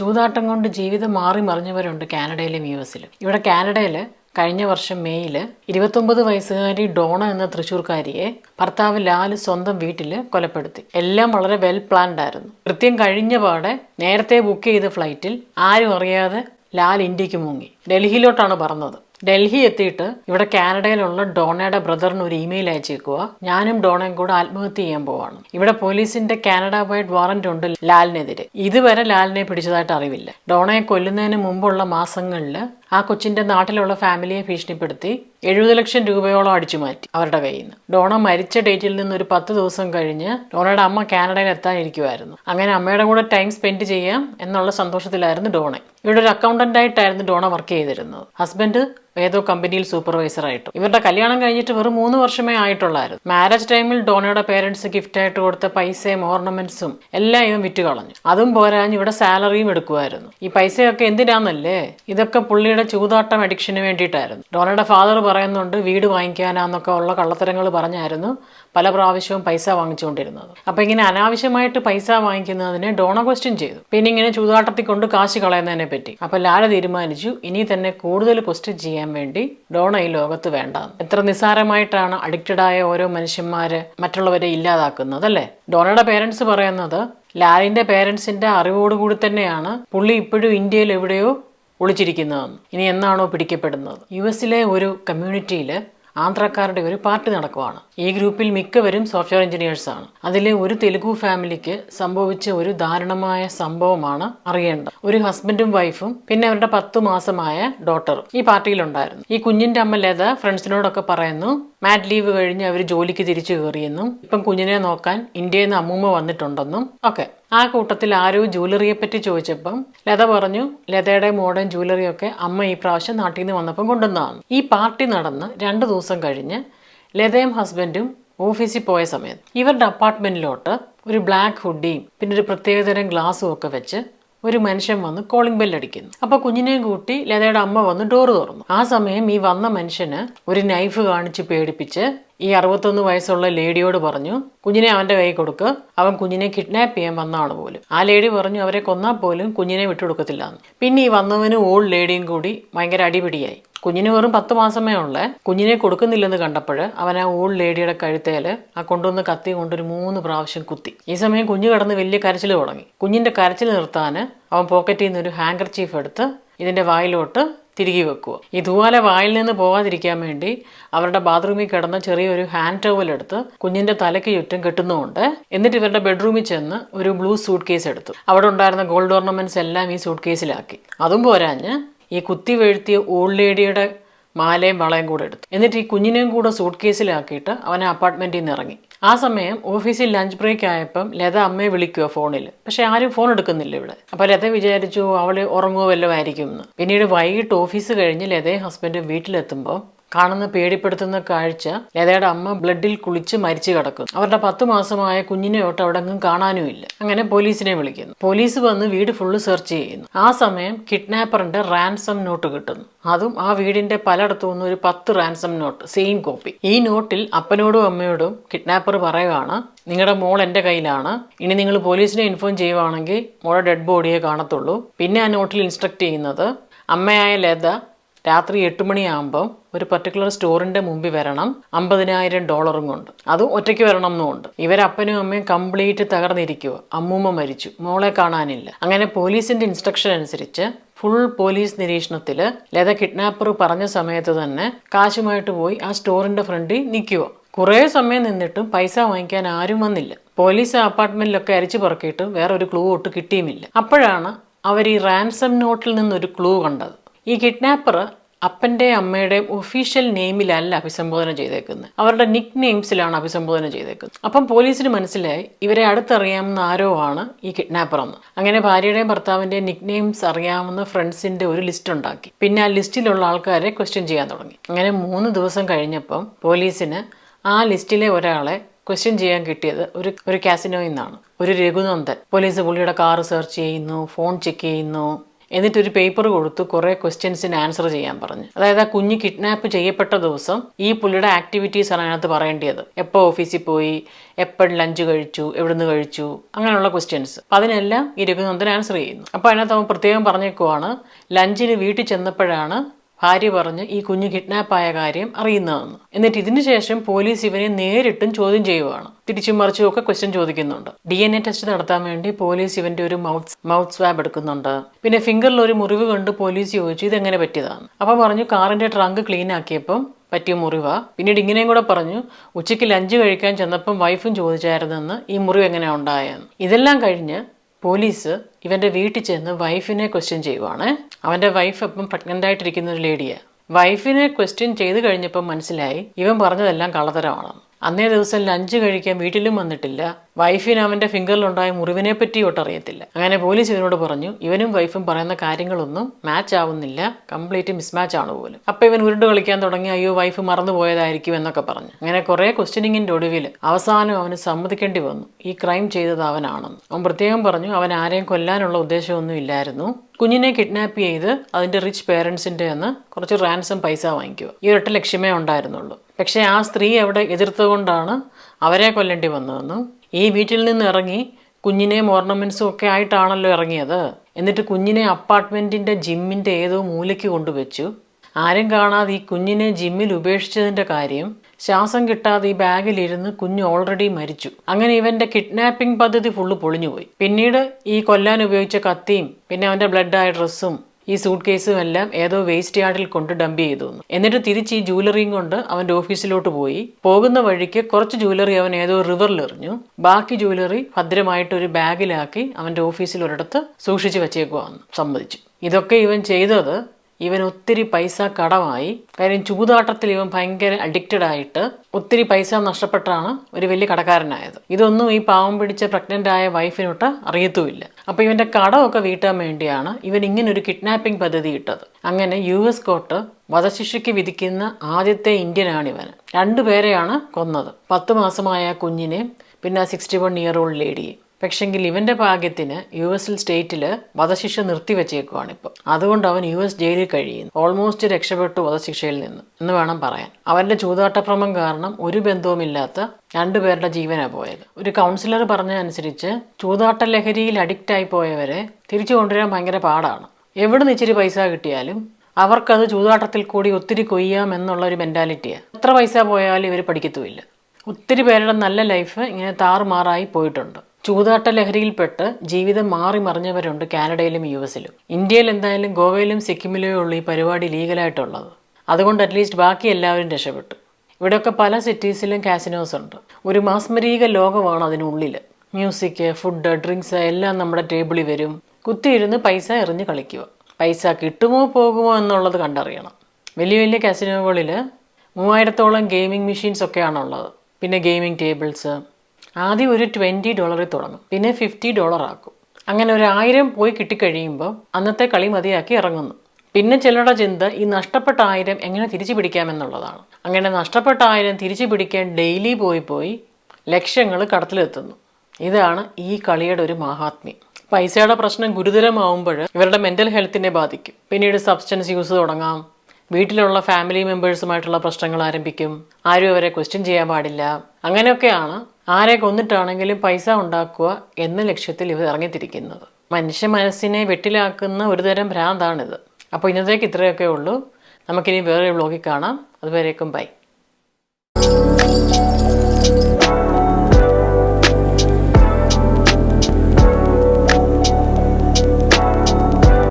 ചൂതാട്ടം കൊണ്ട് ജീവിതം മാറി മറിഞ്ഞവരുണ്ട് കാനഡയിലും യു എസിലും. ഇവിടെ കാനഡയിൽ കഴിഞ്ഞ വർഷം മെയ്യിൽ ഇരുപത്തൊമ്പത് വയസ്സുകാരി ഡോണ എന്ന തൃശ്ശൂർക്കാരിയെ ഭർത്താവ് ലാൽ സ്വന്തം വീട്ടിൽ കൊലപ്പെടുത്തി. എല്ലാം വളരെ വെൽ പ്ലാൻഡ് ആയിരുന്നു. കൃത്യം കഴിഞ്ഞ പാടെ നേരത്തെ ബുക്ക് ചെയ്ത ഫ്ലൈറ്റിൽ ആരും അറിയാതെ ലാൽ ഇന്ത്യയ്ക്ക് മുങ്ങി. ഡൽഹിയിലോട്ടാണ് പറന്നത്. ഡൽഹി എത്തിയിട്ട് ഇവിടെ കാനഡയിലുള്ള ഡോണയുടെ ബ്രദറിന് ഒരു ഇമെയിൽ അയച്ചേക്കുക ഞാനും ഡോണയും കൂടെ ആത്മഹത്യ ചെയ്യാൻ പോവാണ്. ഇവിടെ പോലീസിന്റെ കാനഡ വൈഡ് വാറന്റ് ഉണ്ട് ലാലിനെതിരെ. ഇതുവരെ ലാലിനെ പിടിച്ചതായിട്ട് അറിവില്ല. ഡോണയെ കൊല്ലുന്നതിന് മുമ്പുള്ള മാസങ്ങളിൽ ആ കൊച്ചിന്റെ നാട്ടിലുള്ള ഫാമിലിയെ ഭീഷണിപ്പെടുത്തി എഴുപത് ലക്ഷം രൂപയോളം അടിച്ചു മാറ്റി അവരുടെ കയ്യിൽ നിന്ന്. ഡോണ മരിച്ച ഡേറ്റിൽ നിന്ന് ഒരു പത്ത് ദിവസം കഴിഞ്ഞ് ഡോണയുടെ അമ്മ കാനഡയിൽ എത്താനിരിക്കുമായിരുന്നു അങ്ങനെ അമ്മയുടെ കൂടെ ടൈം സ്പെൻഡ് ചെയ്യാം എന്നുള്ള സന്തോഷത്തിലായിരുന്നു ഡോണ. ഇവിടെ ഒരു അക്കൗണ്ടന്റ് ആയിട്ടായിരുന്നു ഡോണ വർക്ക് ചെയ്തിരുന്നത്. ഹസ്ബൻഡ് ഏതോ കമ്പനിയിൽ സൂപ്പർവൈസർ ആയിട്ടും. ഇവരുടെ കല്യാണം കഴിഞ്ഞിട്ട് വെറും മൂന്ന് വർഷമേ ആയിട്ടുള്ളായിരുന്നു. മാരേജ് ടൈമിൽ ഡോണയുടെ പേരൻസ് ഗിഫ്റ്റ് ആയിട്ട് കൊടുത്ത പൈസയും ഓർണമെന്റ്സും എല്ലാം ഇവൻ വിറ്റ് കളഞ്ഞു അതും പോരാഞ്ഞ് ഇവിടെ സാലറിയും എടുക്കുമായിരുന്നു ഈ പൈസയൊക്കെ എന്തിനാന്നല്ലേ? ഇതൊക്കെ പുള്ളിയുടെ ചൂതാട്ടം അഡിക്ഷന് വേണ്ടിയിട്ടായിരുന്നു. ഡോണയുടെ ഫാദർ പറയുന്നുണ്ട് വീട് വാങ്ങിക്കാനാന്നൊക്കെ ഉള്ള കള്ളത്തരങ്ങൾ പറഞ്ഞായിരുന്നു പല പ്രാവശ്യവും പൈസ വാങ്ങിച്ചുകൊണ്ടിരുന്നത്. അപ്പൊ ഇങ്ങനെ അനാവശ്യമായിട്ട് പൈസ വാങ്ങിക്കുന്നതിനെ ഡോണ ക്വസ്റ്റ്യൻ ചെയ്തു. പിന്നെ ഇങ്ങനെ ചൂതാട്ടത്തിൽ കൊണ്ട് കാശ് കളയുന്നതിനെ പറ്റി. അപ്പൊ ലാല തീരുമാനിച്ചു ഇനി തന്നെ കൂടുതൽ ക്വസ്റ്റ്യൻ ചെയ്യാൻ വേണ്ടി ഡോണ ഈ ലോകത്ത് വേണ്ട എത്ര നിസ്സാരമായിട്ടാണ് അഡിക്റ്റഡ് ആയ ഓരോ മനുഷ്യന്മാര് മറ്റുള്ളവരെ ഇല്ലാതാക്കുന്നത് അല്ലേ? ഡോണയുടെ പേരൻസ് പറയുന്നത് ലാലിന്റെ പേരൻസിന്റെ അറിവോടുകൂടി തന്നെയാണ് പുള്ളി ഇപ്പോഴും ഇന്ത്യയിൽ എവിടെയോ ഒളിച്ചിരിക്കുന്നതെന്ന് ഇനി എന്നാണോ പിടിക്കപ്പെടുന്നത്? യു എസിലെ ഒരു കമ്മ്യൂണിറ്റിയിൽ ആന്ധ്രാക്കാരുടെ ഒരു പാർട്ടി നടക്കുവാണ്. ഈ ഗ്രൂപ്പിൽ മിക്കവരും സോഫ്റ്റ്വെയർ എഞ്ചിനീയേഴ്സ് ആണ്. അതിലെ ഒരു തെലുഗു ഫാമിലിക്ക് സംഭവിച്ച ഒരു ദാരുണമായ സംഭവമാണ് അറിയേണ്ടത്. ഒരു ഹസ്ബൻഡും വൈഫും പിന്നെ അവരുടെ പത്തു മാസമായ ഡോട്ടറും ഈ പാർട്ടിയിലുണ്ടായിരുന്നു. ഈ കുഞ്ഞിന്റെ അമ്മ ലത ഫ്രണ്ട്സിനോടൊക്കെ പറയുന്നു മാറ്റ് ലീവ് കഴിഞ്ഞ് അവർ ജോലിക്ക് തിരിച്ചു കയറിയെന്നും ഇപ്പം കുഞ്ഞിനെ നോക്കാൻ ഇന്ത്യയിൽ നിന്ന് അമ്മൂമ്മ വന്നിട്ടുണ്ടെന്നും. ഒക്കെ ആ കൂട്ടത്തിൽ ആരോ ജ്വല്ലറിയെ പറ്റി ചോദിച്ചപ്പം ലത പറഞ്ഞു ലതയുടെ മോഡേൺ ജ്വല്ലറിയൊക്കെ അമ്മ ഈ പ്രാവശ്യം നാട്ടിൽ നിന്ന് വന്നപ്പം കൊണ്ടുവന്നതാണ്. ഈ പാർട്ടി നടന്ന് രണ്ട് ദിവസം കഴിഞ്ഞ് ലതയും ഹസ്ബൻഡും ഓഫീസിൽ പോയ സമയത്ത് ഇവരുടെ അപ്പാർട്ട്മെന്റിലോട്ട് ഒരു ബ്ലാക്ക് ഹുഡിയും പിന്നെ ഒരു പ്രത്യേകതരം ഗ്ലാസ്സും ഒക്കെ വെച്ച് ഒരു മനുഷ്യൻ വന്ന് കോളിംഗ് ബെല്ലടിക്കുന്നു അപ്പൊ കുഞ്ഞിനെയും കൂട്ടി ലതയുടെ അമ്മ വന്ന് ഡോറ് തുറന്നു. ആ സമയം ഈ വന്ന മനുഷ്യന് ഒരു നൈഫ് കാണിച്ച് പേടിപ്പിച്ച് ഈ അറുപത്തൊന്ന് വയസ്സുള്ള ലേഡിയോട് പറഞ്ഞു കുഞ്ഞിനെ അവന്റെ കൈ കൊടുക്ക്. അവൻ കുഞ്ഞിനെ കിഡ്നാപ്പ് ചെയ്യാൻ വന്നതാണ് പോലും. ആ ലേഡി പറഞ്ഞു അവരെ കൊന്നാൽ പോലും കുഞ്ഞിനെ വിട്ടുകൊടുക്കത്തില്ല പിന്നെ ഈ വന്നവനും ഓൾഡ് ലേഡിയും കൂടി ഭയങ്കര അടിപിടിയായി. കുഞ്ഞിന് വെറും പത്ത് മാസമേ ഉള്ളേ. കുഞ്ഞിനെ കൊടുക്കുന്നില്ലെന്ന് കണ്ടപ്പോൾ അവൻ ആ ഓൾഡ് ലേഡിയുടെ കഴുത്തേൽ ആ കൊണ്ടുവന്ന് കത്തി കൊണ്ടൊരു മൂന്ന് പ്രാവശ്യം കുത്തി. ഈ സമയം കുഞ്ഞ് കിടന്ന് വലിയ കരച്ചിൽ തുടങ്ങി. കുഞ്ഞിന്റെ കരച്ചിൽ നിർത്താൻ അവൻ പോക്കറ്റിൽ നിന്ന് ഒരു ഹാങ്കർ ചീഫ് എടുത്ത് ഇതിന്റെ വായിലോട്ട് തിരികെ വെക്കുക ഈ തൂവാല വായിൽ നിന്ന് പോകാതിരിക്കാൻ വേണ്ടി അവരുടെ ബാത്റൂമിൽ കിടന്ന ചെറിയൊരു ഹാൻഡ് ടവൽ എടുത്ത് കുഞ്ഞിന്റെ തലയ്ക്ക് ചുറ്റും കെട്ടുന്നുമുണ്ട്. എന്നിട്ട് ഇവരുടെ ബെഡ്റൂമിൽ ചെന്ന് ഒരു ബ്ലൂ സൂട്ട് കേസ് എടുത്തു. അവിടെ ഉണ്ടായിരുന്ന ഗോൾഡ് ഓർണമെന്റ്സ് എല്ലാം ഈ സൂട്ട് കേസിലാക്കി അതും പോരാഞ്ഞ് ഈ കുത്തി വീഴ്ത്തിയ ഓൾഡ് ലേഡിയുടെ മാലയും വളയും കൂടെ എടുത്തു. എന്നിട്ട് ഈ കുഞ്ഞിനെയും കൂടെ സൂട്ട് കേസിലാക്കിയിട്ട് അവനെ അപ്പാർട്ട്മെന്റിൽ നിന്ന് ഇറങ്ങി. ആ സമയം ഓഫീസിൽ ലഞ്ച് ബ്രേക്ക് ആയപ്പം ലത അമ്മയെ വിളിക്കുക ഫോണിൽ പക്ഷെ ആരും ഫോൺ എടുക്കുന്നില്ല ഇവിടെ. അപ്പൊ ലത വിചാരിച്ചു അവൾ ഉറങ്ങുമോ വല്ലതും ആയിരിക്കും എന്ന് പിന്നീട് വൈകിട്ട് ഓഫീസ് കഴിഞ്ഞ് ലതയും ഹസ്ബൻഡും വീട്ടിലെത്തുമ്പോൾ കാണുന്ന പേടിപ്പെടുത്തുന്ന കാഴ്ച ലതയുടെ അമ്മ ബ്ലഡിൽ കുളിച്ച് മരിച്ചു കിടക്കുന്നു. അവരുടെ പത്ത് മാസമായ കുഞ്ഞിനെയോട്ട് അവിടെങ്ങും കാണാനുമില്ല. അങ്ങനെ പോലീസിനെ വിളിക്കുന്നു. പോലീസ് വന്ന് വീട് ഫുള്ള് സെർച്ച് ചെയ്യുന്നു. ആ സമയം കിഡ്നാപ്പറിന്റെ റാൻസം നോട്ട് കിട്ടുന്നു. അതും ആ വീടിന്റെ പലയിടത്തു നിന്നും ഒരു പത്ത് റാൻസം നോട്ട് സെയിം കോപ്പി ഈ നോട്ടിൽ അപ്പനോടും അമ്മയോടും കിഡ്നാപ്പർ പറയുകയാണ് നിങ്ങളുടെ മോൾ എന്റെ കയ്യിലാണ്. ഇനി നിങ്ങൾ പോലീസിനെ ഇൻഫോം ചെയ്യുവാണെങ്കിൽ മോളുടെ ഡെഡ് ബോഡിയെ കാണത്തുള്ളൂ. പിന്നെ ആ നോട്ടിൽ ഇൻസ്ട്രക്ട് ചെയ്യുന്നത് അമ്മയായ ലത രാത്രി എട്ട് മണിയാകുമ്പം ഒരു പർട്ടിക്കുലർ സ്റ്റോറിന്റെ മുമ്പിൽ വരണം. അമ്പതിനായിരം ഡോളറും കൊണ്ട്. അതും ഒറ്റയ്ക്ക് വരണം എന്നുണ്ട് ഇവരപ്പനും അമ്മയും കംപ്ലീറ്റ് തകർന്നിരിക്കുക അമ്മൂമ്മ മരിച്ചു. മോളെ കാണാനില്ല. അങ്ങനെ പോലീസിന്റെ ഇൻസ്ട്രക്ഷൻ അനുസരിച്ച് ഫുൾ പോലീസ് നിരീക്ഷണത്തിൽ ലത കിഡ്നാപ്പർ പറഞ്ഞ സമയത്ത് തന്നെ കാശുമായിട്ട് പോയി ആ സ്റ്റോറിന്റെ ഫ്രണ്ടിൽ നിൽക്കുക കുറേ സമയം നിന്നിട്ടും പൈസ വാങ്ങിക്കാൻ ആരും വന്നില്ല. പോലീസ് അപ്പാർട്ട്മെന്റിലൊക്കെ അരിച്ചു പറക്കിയിട്ട് വേറെ ഒരു ക്ലൂ ഒട്ട് കിട്ടിയുമില്ല. അപ്പോഴാണ് അവർ ഈ റാൻസം നോട്ടിൽ നിന്നൊരു ക്ലൂ കണ്ടത്. ഈ കിഡ്നാപ്പർ അപ്പന്റെ അമ്മയുടെ ഒഫീഷ്യൽ നെയിമിലല്ല അഭിസംബോധന ചെയ്തേക്കുന്നത്. അവരുടെ നിക് നെയിംസിലാണ് അഭിസംബോധന ചെയ്തേക്കുന്നത്. അപ്പം പോലീസിന് മനസ്സിലായി ഇവരെ അടുത്തറിയാവുന്ന ആരോ ആണ് ഈ കിഡ്നാപ്പർ എന്ന്. അങ്ങനെ ഭാര്യയുടെയും ഭർത്താവിന്റെയും നിക് നെയിംസ് അറിയാവുന്ന ഫ്രണ്ട്സിന്റെ ഒരു ലിസ്റ്റ് ഉണ്ടാക്കി. പിന്നെ ആ ലിസ്റ്റിലുള്ള ആൾക്കാരെ ക്വസ്റ്റ്യൻ ചെയ്യാൻ തുടങ്ങി. അങ്ങനെ മൂന്ന് ദിവസം കഴിഞ്ഞപ്പം പോലീസിന് ആ ലിസ്റ്റിലെ ഒരാളെ ക്വസ്റ്റ്യൻ ചെയ്യാൻ കിട്ടിയത് ഒരു ഒരു കാസിനോയിൽ നിന്നാണ്. ഒരു രഘുനന്ദൻ. പോലീസ് പുള്ളിയുടെ കാർ സെർച്ച് ചെയ്യുന്നു ഫോൺ ചെക്ക് ചെയ്യുന്നു. എന്നിട്ട് ഒരു പേപ്പർ കൊടുത്ത് കുറേ ക്വസ്റ്റ്യൻസിന് ആൻസർ ചെയ്യാൻ പറഞ്ഞു. അതായത് ആ കുഞ്ഞ് കിഡ്നാപ്പ് ചെയ്യപ്പെട്ട ദിവസം ഈ പുള്ളിയുടെ ആക്ടിവിറ്റീസ് ആണ് അതിനകത്ത് പറയേണ്ടത് എപ്പോൾ ഓഫീസിൽ പോയി എപ്പോൾ ലഞ്ച് കഴിച്ചു എവിടുന്ന് കഴിച്ചു അങ്ങനെയുള്ള ക്വസ്റ്റ്യൻസ് അപ്പം അതിനെല്ലാം ഈ രഘുനന്ദൻ ആൻസർ ചെയ്യുന്നു. അപ്പോൾ അതിനകത്ത് അവൻ പ്രത്യേകം പറഞ്ഞേക്കുവാണ് ലഞ്ചിന് വീട്ടിൽ ചെന്നപ്പോഴാണ് ഭാര്യ പറഞ്ഞ് ഈ കുഞ്ഞ് കിഡ്നാപ്പായ കാര്യം അറിയുന്നതെന്ന് എന്നിട്ട് ഇതിനുശേഷം പോലീസ് ഇവനെ നേരിട്ടും ചോദ്യം ചെയ്യുവാണ്. തിരിച്ചും മറിച്ചും ഒക്കെ ക്വസ്റ്റ്യൻ ചോദിക്കുന്നുണ്ട്. ഡി എൻ എ ടെസ്റ്റ് നടത്താൻ വേണ്ടി പോലീസ് ഇവന്റെ ഒരു മൗത്ത് മൗത്ത് സ്വാബ് എടുക്കുന്നുണ്ട്. പിന്നെ ഫിംഗറിൽ ഒരു മുറിവ് കണ്ട് പോലീസ് ചോദിച്ചു ഇതെങ്ങനെ പറ്റിയതാണ്? അപ്പോൾ പറഞ്ഞു കാറിന്റെ ട്രങ്ക് ക്ലീൻ ആക്കിയപ്പം പറ്റിയ മുറിവാ. പിന്നീട് ഇങ്ങനെയും കൂടെ പറഞ്ഞു ഉച്ചയ്ക്ക് ലഞ്ച് കഴിക്കാൻ ചെന്നപ്പം വൈഫും ചോദിച്ചായിരുന്നെന്ന് ഈ മുറിവ് എങ്ങനെ ഉണ്ടായെന്ന്. ഇതെല്ലാം കഴിഞ്ഞ് പോലീസ് ഇവന്റെ വീട്ടിൽ ചെന്ന് വൈഫിനെ ക്വസ്റ്റ്യൻ ചെയ്യുവാണ്. അവന്റെ വൈഫ് അപ്പം പ്രഗ്നന്റ് ആയിട്ടിരിക്കുന്ന ഒരു ലേഡിയാണ് വൈഫിനെ ക്വസ്റ്റ്യൻ ചെയ്ത് കഴിഞ്ഞപ്പോൾ മനസ്സിലായി ഇവൻ പറഞ്ഞതെല്ലാം കള്ളത്തരമാണ്. അന്നേ ദിവസം ലഞ്ച് കഴിക്കാൻ വീട്ടിലും വന്നിട്ടില്ല. വൈഫിന് അവന്റെ ഫിംഗറിലുണ്ടായ മുറിവിനെ പറ്റി ഒട്ടറിയത്തില്ല അങ്ങനെ പോലീസ് ഇവനോട് പറഞ്ഞു ഇവനും വൈഫും പറയുന്ന കാര്യങ്ങളൊന്നും മാച്ച് ആവുന്നില്ല. കംപ്ലീറ്റ് മിസ്മാച്ച് ആണ് പോലും. അപ്പൊ ഇവൻ ഉരുണ്ട് കളിക്കാൻ തുടങ്ങി അയ്യോ വൈഫ് മറന്നു പോയതായിരിക്കും എന്നൊക്കെ പറഞ്ഞു. അങ്ങനെ കുറേ ക്വസ്റ്റ്യനിങ്ങിന്റെ ഒടുവിൽ അവസാനം അവന് സമ്മതിക്കേണ്ടി വന്നു. ഈ ക്രൈം ചെയ്തത് അവനാണെന്ന്. അവൻ പ്രത്യേകം പറഞ്ഞു അവൻ ആരെയും കൊല്ലാനുള്ള ഉദ്ദേശമൊന്നും ഇല്ലായിരുന്നു. കുഞ്ഞിനെ കിഡ്നാപ്പ് ചെയ്ത് അതിന്റെ റിച്ച് പേരൻസിന്റെ നിന്ന് കുറച്ച് റാൻസം പൈസ വാങ്ങിക്കുക. ഈ ഒരൊറ്റ ലക്ഷ്യമേ ഉണ്ടായിരുന്നുള്ളൂ. പക്ഷേ ആ സ്ത്രീ അവിടെ എതിർത്തുകൊണ്ടാണ് അവരെ കൊല്ലേണ്ടി വന്നതെന്നും. ഈ വീട്ടിൽ നിന്ന് ഇറങ്ങി കുഞ്ഞിനെയും ഓർണമെന്റ്സും ഒക്കെ ആയിട്ടാണല്ലോ ഇറങ്ങിയത്. എന്നിട്ട് കുഞ്ഞിനെ അപ്പാർട്ട്മെന്റിന്റെ ജിമ്മിന്റെ ഏതോ മൂലയ്ക്ക് കൊണ്ടുവച്ചു. ആരും കാണാതെ ഈ കുഞ്ഞിനെ ജിമ്മിൽ ഉപേക്ഷിച്ചതിന്റെ കാര്യം ശ്വാസം കിട്ടാതെ ഈ ബാഗിലിരുന്ന് കുഞ്ഞ് ഓൾറെഡി മരിച്ചു. അങ്ങനെ ഇവന്റെ കിഡ്നാപ്പിംഗ് പദ്ധതി ഫുള്ള് പൊളിഞ്ഞുപോയി. പിന്നീട് ഈ കൊല്ലാൻ ഉപയോഗിച്ച കത്തിയും പിന്നെ അവന്റെ ബ്ലഡായ ഡ്രസ്സും ഈ സൂട്ട് കേസും എല്ലാം ഏതോ വേസ്റ്റ് യാർഡിൽ കൊണ്ട് ഡംപ് ചെയ്തു. എന്നിട്ട് തിരിച്ച് ഈ ജൂവലറിയും കൊണ്ട് അവന്റെ ഓഫീസിലോട്ട് പോയി. പോകുന്ന വഴിക്ക് കുറച്ച് ജൂവലറി അവൻ ഏതോ റിവറിൽ എറിഞ്ഞു. ബാക്കി ജൂവലറി ഭദ്രമായിട്ട് ഒരു ബാഗിലാക്കി അവന്റെ ഓഫീസിൽ ഒരിടത്ത് സൂക്ഷിച്ചു വെച്ചേക്കുവാന്ന് സമ്മതിച്ചു. ഇതൊക്കെ ഇവൻ ചെയ്തത് ഇവൻ ഒത്തിരി പൈസ കടമായി. കാര്യം ചൂതാട്ടത്തിൽ ഇവൻ ഭയങ്കര അഡിക്റ്റഡ് ആയിട്ട് ഒത്തിരി പൈസ നഷ്ടപ്പെട്ടാണ് ഒരു വലിയ കടക്കാരനായത്. ഇതൊന്നും ഈ പാവം പിടിച്ച പ്രഗ്നന്റ് ആയ വൈഫിനൊട്ട് അറിയത്തുമില്ല. അപ്പൊ ഇവന്റെ കടമൊക്കെ വീട്ടാൻ വേണ്ടിയാണ് ഇവൻ ഇങ്ങനെ ഒരു കിഡ്നാപ്പിംഗ് പദ്ധതി ഇട്ടത്. അങ്ങനെ യു എസ് കോർട്ട് വധശിക്ഷയ്ക്ക് വിധിക്കുന്ന ആദ്യത്തെ ഇന്ത്യനാണ് ഇവൻ രണ്ടുപേരെയാണ് കൊന്നത്. പത്ത് മാസമായ കുഞ്ഞിനെ പിന്നെ സിക്സ്റ്റി വൺ ഇയർ ഓൾഡ് ലേഡിയെ പക്ഷെങ്കിൽ ഇവന്റെ ഭാഗ്യത്തിന് യു എസിൽ സ്റ്റേറ്റിൽ വധശിക്ഷ നിർത്തിവെച്ചേക്കുവാണ് ഇപ്പോൾ അതുകൊണ്ട് അവൻ യു എസ് ജയിലിൽ കഴിയുന്നു. ഓൾമോസ്റ്റ് രക്ഷപ്പെട്ടു വധശിക്ഷയിൽ നിന്ന് എന്ന് വേണം പറയാൻ. അവന്റെ ചൂതാട്ടഭ്രമം കാരണം ഒരു ബന്ധവുമില്ലാത്ത രണ്ടുപേരുടെ ജീവനാണ് പോയത്. ഒരു കൗൺസിലർ പറഞ്ഞതനുസരിച്ച് ചൂതാട്ട ലഹരിയിൽ അഡിക്റ്റ് ആയി പോയവരെ തിരിച്ചു കൊണ്ടുവരാൻ ഭയങ്കര പാടാണ്. എവിടെ നിന്ന് ഇച്ചിരി പൈസ കിട്ടിയാലും അവർക്കത് ചൂതാട്ടത്തിൽ കൂടി ഒത്തിരി കൊയ്യാം എന്നുള്ള ഒരു മെന്റാലിറ്റിയാണ് എത്ര പൈസ പോയാലും ഇവർ പഠിക്കത്തുമില്ല. ഒത്തിരി പേരുടെ നല്ല ലൈഫ് ഇങ്ങനെ താറുമാറായി പോയിട്ടുണ്ട്. ചൂതാട്ട ലഹരിയിൽപ്പെട്ട് ജീവിതം മാറി മറിഞ്ഞവരുണ്ട് കാനഡയിലും യു എസിലും. ഇന്ത്യയിൽ എന്തായാലും ഗോവയിലും സിക്കിമിലേ ഈ പരിപാടി ലീഗലായിട്ടുള്ളത്. അതുകൊണ്ട് അറ്റ്ലീസ്റ്റ് ബാക്കി എല്ലാവരും രക്ഷപ്പെട്ടു. ഇവിടെയൊക്കെ പല സിറ്റീസിലും കാസിനോസ് ഉണ്ട്. ഒരു മാസ്മരീക ലോകമാണ് അതിനുള്ളിൽ മ്യൂസിക് ഫുഡ് ഡ്രിങ്ക്സ് എല്ലാം നമ്മുടെ ടേബിളിൽ വരും. കുത്തിയിരുന്ന് പൈസ എറിഞ്ഞ് കളിക്കുക. പൈസ കിട്ടുമോ പോകുമോ എന്നുള്ളത് കണ്ടറിയണം. വലിയ വലിയ കാസിനോകളിൽ മൂവായിരത്തോളം ഗെയിമിംഗ് മെഷീൻസ് ഒക്കെയാണുള്ളത്. പിന്നെ ഗെയിമിംഗ് ടേബിൾസ് ആദ്യം ഒരു ട്വന്റി ഡോളറിൽ തുടങ്ങും. പിന്നെ ഫിഫ്റ്റി ഡോളർ ആക്കും. അങ്ങനെ ഒരു ആയിരം പോയി കിട്ടിക്കഴിയുമ്പോൾ അന്നത്തെ കളി മതിയാക്കി ഇറങ്ങുന്നു. പിന്നെ ചിലരുടെ ചിന്ത ഈ നഷ്ടപ്പെട്ട ആയിരം എങ്ങനെ തിരിച്ചു പിടിക്കാമെന്നുള്ളതാണ്. അങ്ങനെ നഷ്ടപ്പെട്ട ആയിരം തിരിച്ചു പിടിക്കാൻ ഡെയിലി പോയി പോയി ലക്ഷ്യങ്ങൾ കടത്തിലെത്തുന്നു. ഇതാണ് ഈ കളിയുടെ ഒരു മഹാത്മ്യം. പൈസയുടെ പ്രശ്നം ഗുരുതരമാവുമ്പോൾ ഇവരുടെ മെന്റൽ ഹെൽത്തിനെ ബാധിക്കും. പിന്നീട് സബ്സ്റ്റൻസ് യൂസ് തുടങ്ങാം. വീട്ടിലുള്ള ഫാമിലി മെമ്പേഴ്സുമായിട്ടുള്ള പ്രശ്നങ്ങൾ ആരംഭിക്കും. ആരും അവരെ ക്വസ്റ്റ്യൻ ചെയ്യാൻ പാടില്ല. അങ്ങനെയൊക്കെയാണ് ആരെ കൊന്നിട്ടാണെങ്കിലും പൈസ ഉണ്ടാക്കുക എന്ന ലക്ഷ്യത്തിൽ ഇവർ ഇറങ്ങിത്തിരിക്കുന്നത്. മനുഷ്യ മനസ്സിനെ വെട്ടിലാക്കുന്ന ഒരുതരം ഭ്രാന്താണിത്. അപ്പോൾ ഇന്നത്തേക്ക് ഇത്രയൊക്കെ ഉള്ളൂ. നമുക്കിനി വേറൊരു വ്ളോഗിൽ കാണാം. അതുവരേക്കും ബൈ